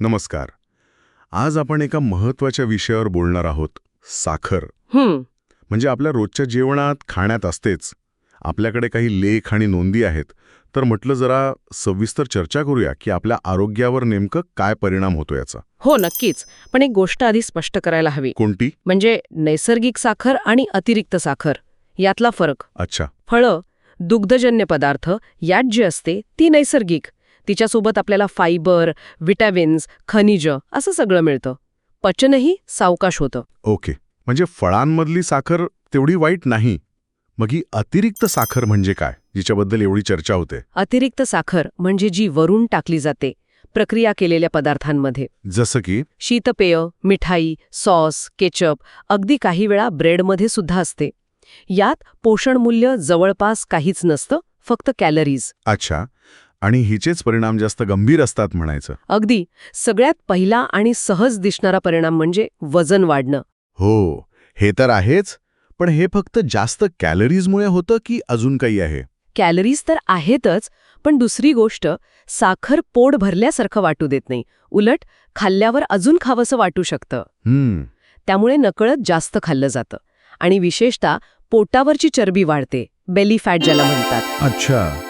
नमस्कार. आज आपण एका महत्त्वाच्या विषयावर बोलणार आहोत साखर. म्हणजे आपल्या रोजच्या जेवणात खाण्यात असतेच. आपल्याकडे काही लेख आणि नोंदी आहेत. तर म्हटलं जरा सविस्तर चर्चा करूया की आपल्या आरोग्यावर नेमकं काय परिणाम होतो याचा. हो नक्कीच. पण एक गोष्ट आधी स्पष्ट करायला हवी. कोणती? म्हणजे नैसर्गिक साखर आणि अतिरिक्त साखर. यातला फरक. अच्छा. फळं दुग्धजन्य पदार्थ यात जी असते ती नैसर्गिक. तिच्यासोबत आपल्याला फायबर विटॅमिन्स खनिज असं सगळं मिळतं. पचनही सावकाश होतं. ओके. म्हणजे फळांमधली साखर तेवढी वाईट नाही. मग ही अतिरिक्त साखर म्हणजे काय? जिच्याबद्दल एवढी चर्चा होते. अतिरिक्त साखर म्हणजे जी वरून टाकली जाते प्रक्रिया केलेल्या पदार्थांमध्ये. जसं की? शीतपेय मिठाई सॉस केचप अगदी काही वेळा ब्रेडमध्ये सुद्धा असते. यात पोषणमूल्य जवळपास काहीच नसतं फक्त कॅलरीज. अच्छा. आणि हिचेच परिणाम जास्त गंभीर असतात म्हणायचं. अगदी. सगळ्यात पहिला आणि सहज दिसणारा परिणाम म्हणजे वजन वाढणं. हो हे तर आहेच पण हे फक्त जास्त कॅलरीजमुळे होतं की अजून काही आहे? कॅलरीज तर आहेतच पण दुसरी गोष्ट साखर पोट भरल्यासारखं वाटू देत नाही. उलट खाल्ल्यावर अजून खावंसं वाटू शकतं. त्यामुळे नकळत जास्त खाल्लं जातं. आणि विशेषतः पोटावरची चरबी वाढते. बेली फॅट ज्याला म्हणतात. अच्छा.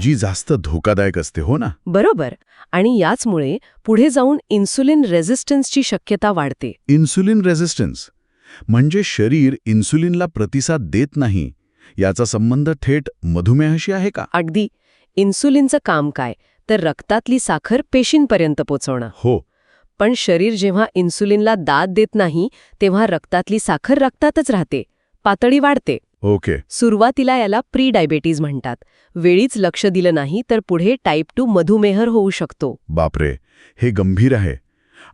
जी जास्त धोकादायक असते हो ना? बरोबर. आणि याचमुळे पुढे जाऊन इन्सुलिन रेझिस्टन्सची शक्यता वाढते. इन्सुलिन रेझिस्टन्स म्हणजे शरीर इन्सुलिनला प्रतिसाद देत नाही याचा संबंध थेट मधुमेहाशी आहे का? अगदी. इन्सुलिनचं काम काय? तर रक्तातली साखर पेशींपर्यंत पोचवणं. हो. पण शरीर जेव्हा इन्सुलिनला दाद देत नाही तेव्हा रक्तातली साखर रक्तातच राहते. पातळी वाढते. ओके. सुरुवातीला याला प्री डायबेटीज म्हणतात. वेळीच लक्ष दिलं नाही तर पुढे टाईप टू मधुमेहर होऊ शकतो. बापरे. हे गंभीर आहे.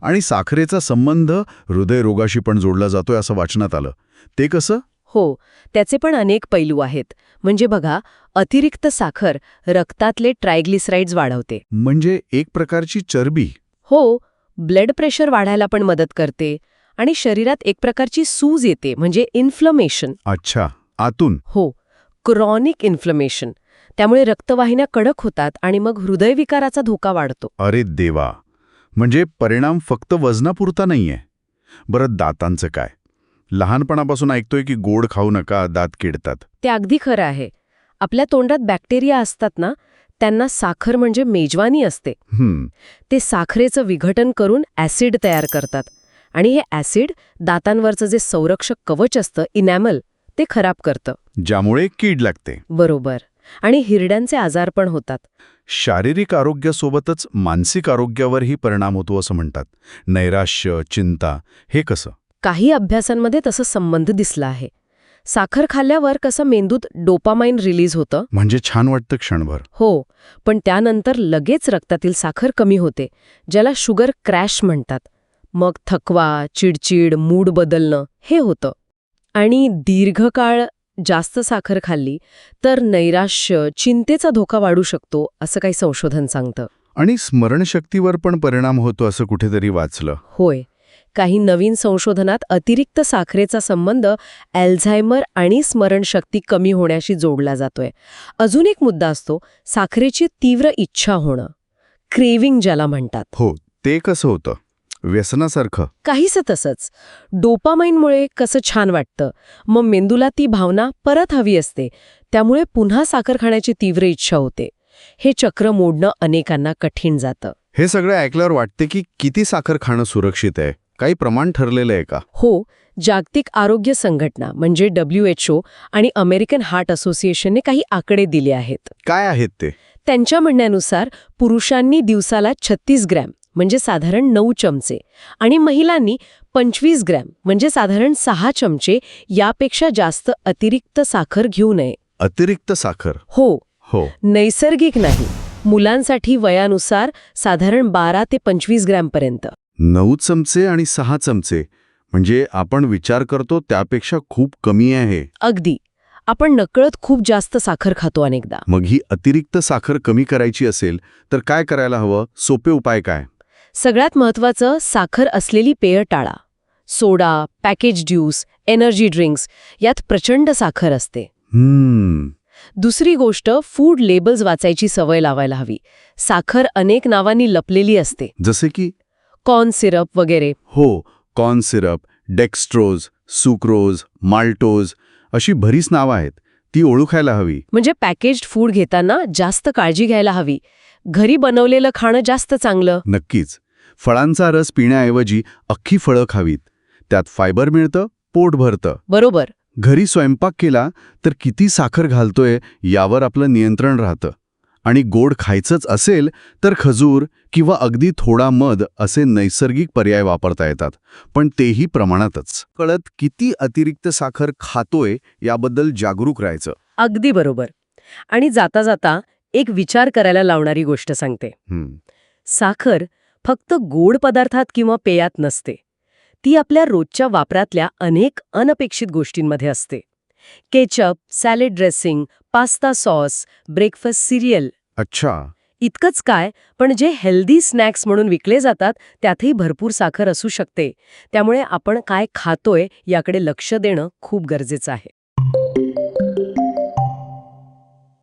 आणि साखरेचा संबंध हृदयरोगाशी पण जोडला जातोय असं वाचनात आलं. ते कसं? हो त्याचे पण अनेक पैलू आहेत. म्हणजे बघा अतिरिक्त साखर रक्तातले ट्रायग्लिसराईड्स वाढवते. म्हणजे एक प्रकारची चरबी. हो ब्लड प्रेशर वाढायला पण मदत करते. आणि शरीरात एक प्रकारची सूज येते म्हणजे इन्फ्लमेशन. अच्छा. आतून. हो क्रॉनिक इन्फ्लमेशन. त्यामुळे रक्तवाहिन्या कडक होतात आणि मग हृदयविकाराचा धोका वाढतो. अरे देवा! म्हणजे परिणाम फक्त वजनापुरता नाहीये. बरं दातांचं काय? लहानपणापासून ऐकतोय की गोड खाऊ नका दात किडतात. ते अगदी खरं आहे. आपल्या तोंडात बॅक्टेरिया असतात ना त्यांना साखर म्हणजे मेजवानी असते. ते साखरेचं विघटन करून ॲसिड तयार करतात. आणि हे ॲसिड दातांवरचं जे संरक्षक कवच असतं इनॅमल ते खराब करतं. ज्यामुळे कीड लागते. बरोबर. आणि हिरड्यांचे आजार पण होतात. शारीरिक आरोग्यासोबतच मानसिक आरोग्यावरही परिणाम होतो असं म्हणतात. नैराश्य चिंता हे कसं? काही अभ्यासांमध्ये तसं संबंध दिसला आहे. साखर खाल्ल्यावर कसं मेंदूत डोपामाइन रिलीज होतं? म्हणजे छान वाटतं क्षणभर. हो पण त्यानंतर लगेच रक्तातील साखर कमी होते ज्याला शुगर क्रॅश म्हणतात. मग थकवा चिडचिड मूड बदलणं हे होतं. आणि दीर्घकाळ जास्त साखर खाल्ली तर नैराश्य चिंतेचा धोका वाढू शकतो असं काही संशोधन सांगतं. आणि स्मरणशक्तीवर पण परिणाम होतो असं कुठेतरी वाचलं. होय. काही नवीन संशोधनात अतिरिक्त साखरेचा संबंध अल्झायमर आणि स्मरणशक्ती कमी होण्याशी जोडला जातोय. अजून एक मुद्दा असतो साखरेची तीव्र इच्छा होणं. क्रेविंग ज्याला म्हणतात. हो ते कसं होतं? व्यसनासारखं. काहीसं तसंच. डोपामाइनमुळे कसं छान वाटतं. मग मेंदूला ती भावना परत हवी असते. त्यामुळे पुन्हा साखर खाण्याची तीव्र इच्छा होते. हे चक्र मोडणं अनेकांना कठीण जातं. हे सगळं ऐकल्यावर वाटते की किती साखर खाणं सुरक्षित आहे. काही प्रमाण ठरलेलं आहे का? हो. जागतिक आरोग्य संघटना म्हणजे डब्ल्यू एच ओ आणि अमेरिकन हार्ट असोसिएशनने काही आकडे दिले आहेत. काय आहेत ते? त्यांच्या म्हणण्यानुसार पुरुषांनी दिवसाला 36 ग्रॅम म्हणजे साधारण नऊ चमचे. आणि महिलांनी पंचवीस ग्रॅम म्हणजे साधारण सहा चमचे यापेक्षा जास्त अतिरिक्त साखर घेऊ नये. अतिरिक्त साखर? हो. हो. नैसर्गिक नाही. मुलांसाठी वयानुसार साधारण बारा ते पंचवीस ग्रॅमपर्यंत नऊ चमचे आणि सहा चमचे म्हणजे आपण विचार करतो त्यापेक्षा खूप कमी आहे. अगदी. आपण नकळत खूप जास्त साखर खातो अनेकदा. मग ही अतिरिक्त साखर कमी करायची असेल तर काय करायला हवं? सोपे उपाय काय? सगळ्यात महत्त्वाचं साखर असलेली पेय टाळा. Soda package juice energy drinks यात प्रचंड साखर असते. हम्म. दुसरी गोष्ट फूड लेबल्स वाचायची सवय लावायला हवी. साखर अनेक नावांनी लपलेली असते. जसे की? कॉर्न सिरप वगैरे. हो corn syrup dextrose sucrose maltose अशी बरीच नावं आहेत. ती ओळखायला हवी. म्हणजे पॅकेज्ड फूड घेताना जास्त काळजी घ्यायला हवी. घरी बनवलेलं खाणं जास्त चांगलं. नक्कीच. फळांचा रस पिण्याऐवजी अख्खी फळं खावीत. त्यात फायबर मिळतं पोट भरतं. बरोबर. घरी स्वयंपाक केला तर किती साखर घालतोय यावर आपलं नियंत्रण राहतं. आणि गोड खायचंच असेल तर खजूर किंवा अगदी थोडा मध असे नैसर्गिक पर्याय वापरता येतात पण तेही प्रमाणातच. कळत किती अतिरिक्त साखर खातोय याबद्दल जागरूक राहायचं. अगदी बरोबर. आणि जाता जाता एक विचार करायला लावणारी गोष्ट सांगते. साखर फक्त गोड पदार्थात किंवा पेयात नसते. ती आपल्या रोजच्या वापरातल्या अनेक अनपेक्षित गोष्टींमध्ये असते. Ketchup salad dressing pasta sauce breakfast cereal. अच्छा. इतकंच काय पण जे हेल्दी स्नॅक्स म्हणून विकले जातात त्यातही भरपूर साखर असू शकते. त्यामुळे आपण काय खातोय याकडे लक्ष देणं खूप गरजेचं आहे.